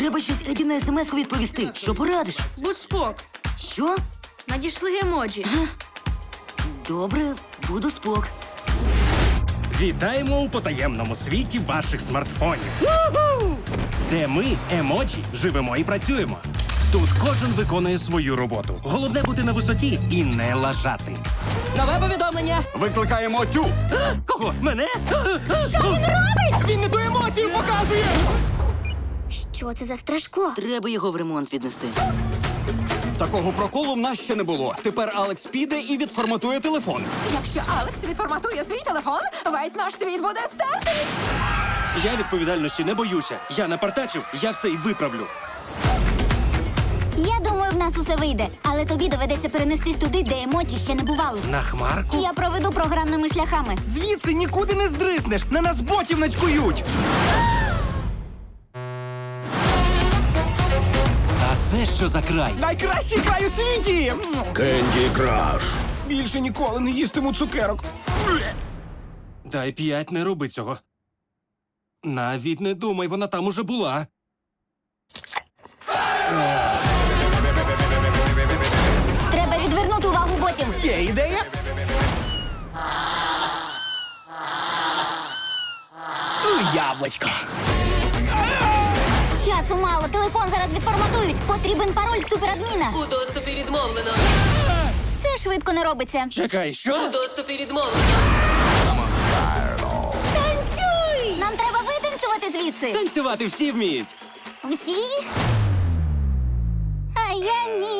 Треба щось Еді на смс відповісти. Що порадиш? Будь спок. Що? Надійшли емоджі. Добре, буду спок. Вітаємо у потаємному світі ваших смартфонів. Де ми, емоджі, живемо і працюємо. Тут кожен виконує свою роботу. Головне бути на висоті і не лажати. Нове повідомлення. Викликаємо тю. Кого? Мене? Що Він не Що це за страшко? Треба його в ремонт віднести. Такого проколу в нас ще не було. Тепер Алекс піде і відформатує телефон. Якщо Алекс відформатує свій телефон, весь наш світ буде стертий. Я відповідальності не боюся. Я напартачив, я все й виправлю. Я думаю, в нас усе вийде, але тобі доведеться перенестись туди, де емоджі ще не бували. На хмарку? Я проведу програмними шляхами. Звідси нікуди не здриснеш. На нас ботів нацькують. Це що за край? Найкращий край у світі! Кенді Краш. Більше ніколи не їстиму цукерок. Дай п'ять, не роби цього. Навіть не думай, вона там уже була. Треба відвернути увагу ботів. Є ідея? Ну, Яблочко. Часу мало, телефон зараз відформатують. Потрібен пароль суперадміна. У доступі відмовлено. Це швидко не робиться. Чекай, У що? доступі відмовлено. Танцюй! Нам треба витанцювати звідси. Танцювати всі вміють. Всі? А я ні.